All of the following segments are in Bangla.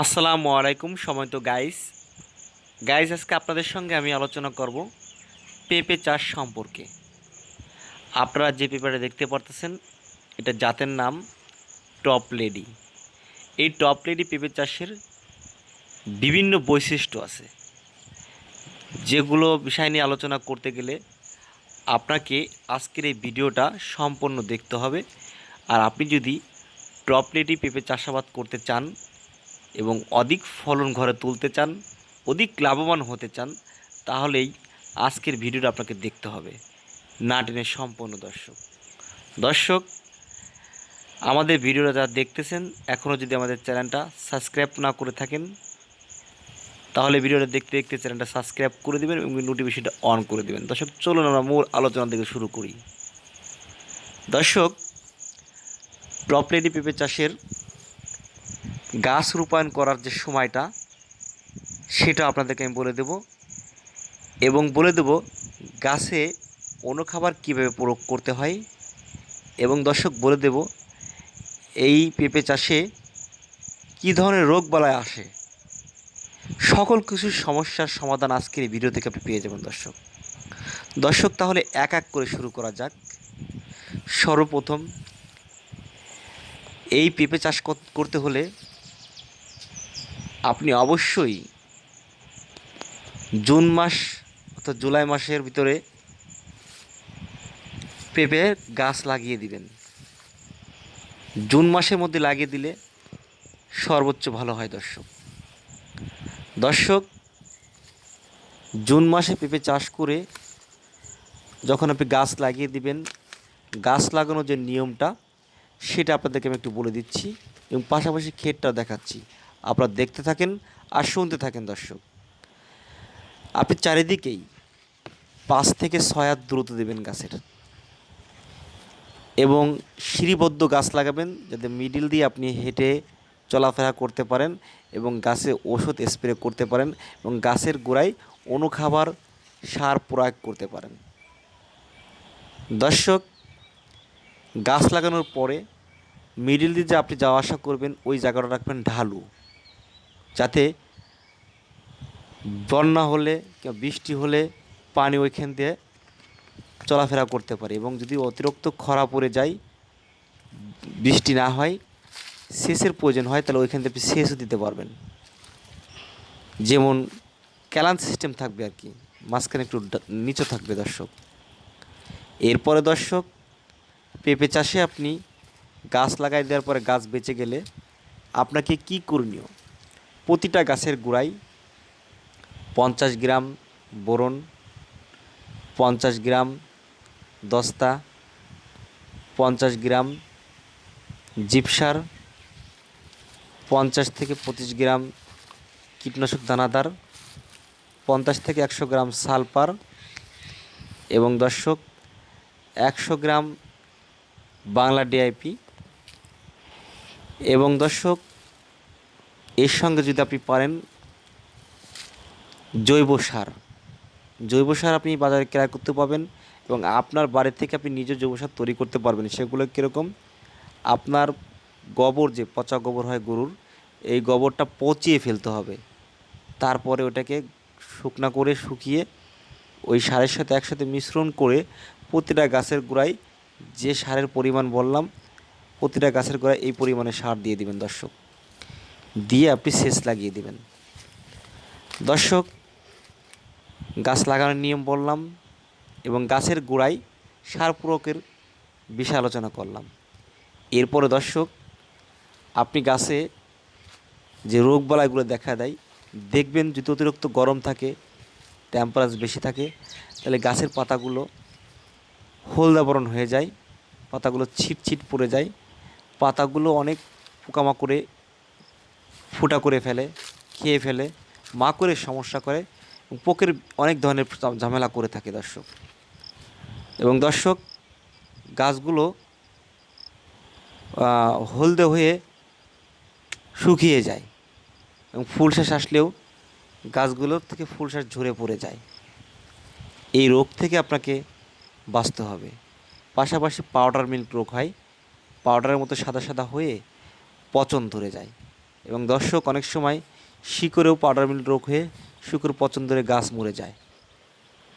আসসালামু আলাইকুম, সময় তো গাইস গাইস আজকে আপনাদের সঙ্গে আমি আলোচনা করব পেঁপে চাষ সম্পর্কে। আপনারা যে পেঁপেটা দেখতে পারতেছেন, এটা জাতের নাম টপ লেডি। এই টপ লেডি পেঁপে চাষের বিভিন্ন বৈশিষ্ট্য আছে। যেগুলো বিষয় নিয়ে আলোচনা করতে গেলে আপনাকে আজকের এই ভিডিওটা সম্পূর্ণ দেখতে হবে। আর আপনি যদি টপ লেডি পেঁপে চাষাবাদ করতে চান এবং অধিক ফলন ঘরে তুলতে চান, অধিক লাভবান হতে চান, তাহলেই আজকের ভিডিওটা আপনাকে দেখতে হবে। না টেনে সম্পূর্ণ দর্শক। দর্শক, আমাদের ভিডিওটা যারা দেখতেছেন, এখনও যদি আমাদের চ্যানেলটা সাবস্ক্রাইব না করে থাকেন, তাহলে ভিডিওটা দেখতে দেখতে চ্যানেলটা সাবস্ক্রাইব করে দেবেন এবং নোটিফিকেশনটা অন করে দেবেন। দর্শক, চলুন আমরা মূল আলোচনা থেকে শুরু করি। দর্শক টপ লেডি পেঁপে চাষের গাছ রূপায়ণ করার যে সময়টা, সেটা আপনাদেরকে আমি বলে দেব। এবং বলে দেব গাছে অনুখাবার কীভাবে প্রয়োগ করতে হয়। এবং দর্শক, বলে দেব এই পেঁপে চাষে কী ধরনের রোগ বালায় আসে। সকল কিছু সমস্যার সমাধান আজকের ভিডিও থেকে আপনি পেয়ে যাবেন দর্শক। দর্শক, তাহলে এক এক করে শুরু করা যাক। সর্বপ্রথম এই পেঁপে চাষ করতে হলে আপনি অবশ্যই জুন মাস অর্থাৎ জুলাই মাসের ভিতরে পেঁপে গাছ লাগিয়ে দিবেন। জুন মাসের মধ্যে লাগিয়ে দিলে সর্বোচ্চ ভালো হয় দর্শক। দর্শক, জুন মাসে পেঁপে চাষ করে যখন আপনি গাছ লাগিয়ে দিবেন, গাছ লাগানোর যে নিয়মটা, সেটা আপনাদেরকে আমি একটু বলে দিচ্ছি এবং পাশাপাশি ক্ষেতটা দেখাচ্ছি। আপনারা দেখতে থাকেন আর শুনতে থাকেন, দর্শক। আপনি চারিদিকেই পাঁচ থেকে ছয় হাত দূরত্ব দেবেন গাছের। এবং সিঁড়িবদ্ধ গাছ লাগাবেন যাতে মিডিল দিয়ে আপনি হেঁটে চলাফেরা করতে পারেন এবং গাছে ওষুধ স্প্রে করতে পারেন এবং গাছের গোড়ায় অনুখাবার সার প্রয়োগ করতে পারেন। দর্শক, গাছ লাগানোর পরে মিডিল দিয়ে যে আপনি যাওয়া আসা করবেন, ওই জায়গাটা রাখবেন ঢালু। যাতে বন্যা হলে কিংবা বৃষ্টি হলে পানি ওইখান দিয়ে চলাফেরা করতে পারে এবং যদি অতিরিক্ত খরা পড়ে যায়, বৃষ্টি না হয়, সেচের প্রয়োজন হয়, তাহলে ওইখান থেকে সেচও দিতে পারবেন। যেমন ক্যালান সিস্টেম থাকবে আর কি, মাঝখানে একটু নিচু থাকবে দর্শক। এরপরে দর্শক, পেঁপে চাষে আপনি গাছ লাগাই দেওয়ার পরে গাছ বেঁচে গেলে আপনাকে কি করণীয়? প্রতিটা গাছের গোড়ায় পঞ্চাশ গ্রাম বোরন, পঞ্চাশ গ্রাম দস্তা, পঞ্চাশ গ্রাম জিপসার, পঞ্চাশ থেকে পঁচিশ গ্রাম কীটনাশক দানাদার, পঞ্চাশ থেকে একশো গ্রাম সালপার এবং দর্শক, একশো গ্রাম বাংলা ডিআইপি এবং দর্শক এর সঙ্গে যদি আপনি পারেন জৈব সার। জৈব সার আপনি বাজারে ক্রয় করতে পাবেন এবং আপনার বাড়ি থেকে আপনি নিজে জৈব সার তৈরি করতে পারবেন। সেগুলো কীরকম? আপনার গোবর যে পচা গোবর হয় গরুর, এই গোবরটা পচিয়ে ফেলতে হবে। তারপরে ওটাকে শুকনা করে শুকিয়ে ওই সারের সাথে একসাথে মিশ্রণ করে প্রতিটা গাছের গোড়ায় যে সারের পরিমাণ বললাম, প্রতিটা গাছের গোড়ায় এই পরিমাণে সার দিয়ে দিবেন দর্শক। দিয়ে আপনি সেচ লাগিয়ে দিবেন। দর্শক, গাছ লাগানোর নিয়ম বললাম এবং গাছের গোড়ায় সার প্রয়োগের বিষয় আলোচনা করলাম। এরপরে দর্শক, আপনি গাছে যে রোগবালাইগুলো দেখা দেয়, দেখবেন যদি অতিরিক্ত গরম থাকে টেম্পারেচার বেশি থাকে, তাহলে গাছের পাতাগুলো হলদা বরণ হয়ে যায়, পাতাগুলো ছিট ছিট পড়ে যায়, পাতাগুলো অনেক পোকামাকড়ে ফুটা করে ফেলে, খেয়ে ফেলে মাকড়ের সমস্যা করে, পোকের অনেক ধরনের ঝামেলা করে থাকে দর্শক। এবং দর্শক, গাছগুলো হলদে হয়ে শুকিয়ে যায় এবং ফুল ফুলশ্বাস আসলেও গাছগুলোর থেকে ফুল ফুলশ্বাস ঝরে পড়ে যায়। এই রোগ থেকে আপনাকে বাঁচতে হবে। পাশাপাশি পাউডার মিল্ক রোগ হয়। পাউডারের মতো সাদা সাদা হয়ে পচন ধরে যায়। এবং দর্শক অনেক সময় শিকড়েও পাউডার মিল রোগ হয়ে শিকড় পছন্দ করে গাছ মরে যায়।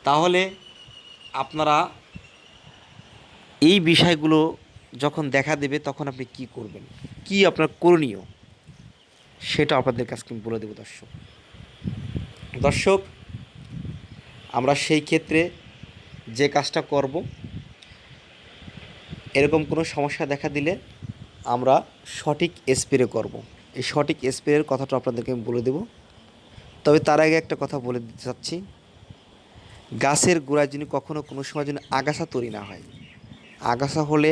তাহলে আপনারা এই বিষয়গুলো যখন দেখা দেবে তখন আপনি কি করবেন? কি আপনার করণীয়? সেটা আপনাদের কাছে আমি বলে দেবো দর্শক। দর্শক, আমরা সেই ক্ষেত্রে যে কাজটা করব, এরকম কোনো সমস্যা দেখা দিলে আমরা সঠিক স্প্রে করব। এই সঠিক স্প্রের কথাটা আপনাদেরকে আমি বলে দেব। তবে তার আগে একটা কথা বলে দিতে চাচ্ছি। গাছের গোড়ায় যিনি কখনও কোনো সময় যেন আগাছা তৈরি না হয়। আগাছা হলে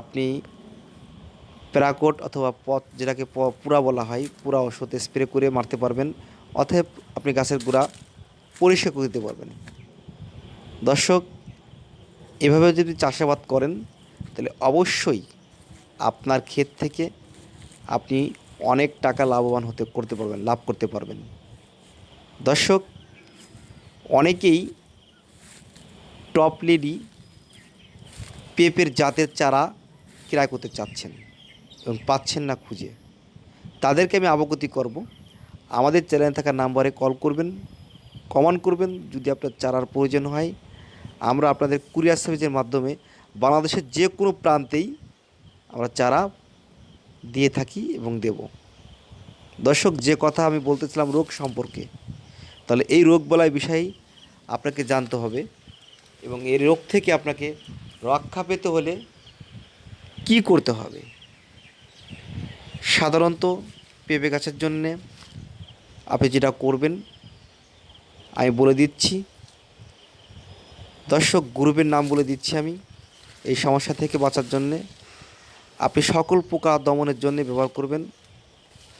আপনি প্যারাকোট অথবা পথ যেটাকে পুরা বলা হয়, পুরা ওষুধ স্প্রে করে মারতে পারবেন। অতএব আপনি গাছের গোড়া পরিষ্কার করে দিতে পারবেন। দর্শক, এভাবে যদি চাষাবাদ করেন, তাহলে অবশ্যই আপনার ক্ষেত থেকে আপনি অনেক টাকা লাভবান হতে, করতে পারবেন, লাভ করতে পারবেন। দর্শক, অনেকেই টপ লেডি পেঁপের জাতের চারা ক্রয় করতে চাচ্ছেন এবং পাচ্ছেন না খুঁজে। তাদেরকে আমি অবগতি করব। আমাদের চ্যানেলে থাকা নাম্বারে কল করবেন, কমেন্ট করবেন, যদি আপনার চারার প্রয়োজন হয়। আমরা আপনাদের কুরিয়ার সার্ভিসের মাধ্যমে বাংলাদেশের যে কোনো প্রান্তেই আমরা চারা দিয়ে থাকি এবং দেব। দর্শক, যে কথা আমি বলতেছিলাম রোগ সম্পর্কে, তাহলে এই রোগ বলায় বিষয়ে আপনাকে জানতে হবে এবং এই রোগ থেকে আপনাকে রক্ষা পেতে হলে কি করতে হবে? সাধারণত পেঁপে গাছের জন্যে আপনি যেটা করবেন, আমি বলে দিচ্ছি। দর্শক, গ্রুপের নাম বলে দিচ্ছি আমি এই সমস্যা থেকে বাঁচার জন্যে। আপনি সকল পোকা দমনের জন্য ব্যবহার করবেন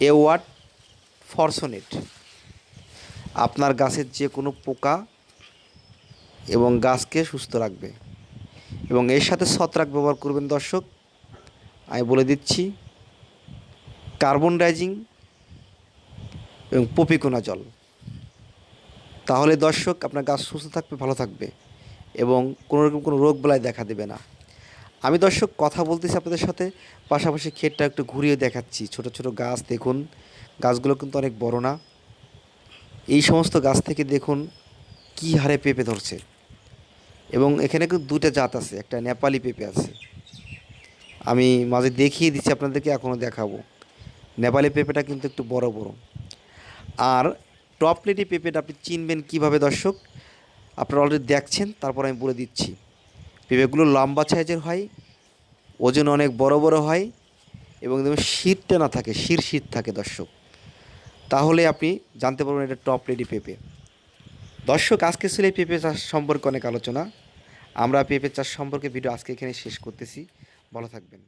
এ ওয়াট ফরসোনেট। আপনার গাছের যে কোনো পোকা এবং গাছকে সুস্থ রাখবে। এবং এর সাথে ছত্রাক ব্যবহার করবেন দর্শক। আমি বলে দিচ্ছি, কার্বন ডাইজিং এবং পপিকোনা জল। তাহলে দর্শক, আপনার গাছ সুস্থ থাকবে, ভালো থাকবে এবং কোনো রকম কোনো রোগ বেলায় দেখা দেবে না। আমি দর্শক, কথা বলতেছি আপনাদের সাথে। পাশাপাশি ক্ষেতটা একটু ঘুরিয়ে দেখাচ্ছি। ছোট ছোট গাছ দেখুন। গাছগুলো কিন্তু অনেক বড় না। এই সমস্ত গাছ থেকে দেখুন কী হারে পেঁপে ধরছে। এবং এখানে কিন্তু দুটো জাত আছে, একটা নেপালি পেঁপে আছে। আমি মাঝে দেখিয়ে দিচ্ছি, আপনাদেরকে এখনও দেখাবো। নেপালি পেঁপেটা কিন্তু একটু বড় বড়। আর টপ পেঁপেটা আপনি চিনবেন কীভাবে দর্শক? আপনারা অলরেডি দেখছেন, তারপর আমি বলে দিচ্ছি। পেঁপেগুলো লম্বা সাইজের হয়, ওজন অনেক বড় বড় হয় এবং শীতটা না থাকে, শির শীত থাকে দর্শক। তাহলে আপনি জানতে পারবেন এটা টপ রেডি পেঁপে। দর্শক, আজকে ছিল এই পেঁপে চাষ সম্পর্কে অনেক আলোচনা। আমরা পেঁপে চাষ সম্পর্কে ভিডিও আজকে এখানে শেষ করতেছি। ভালো থাকবেন।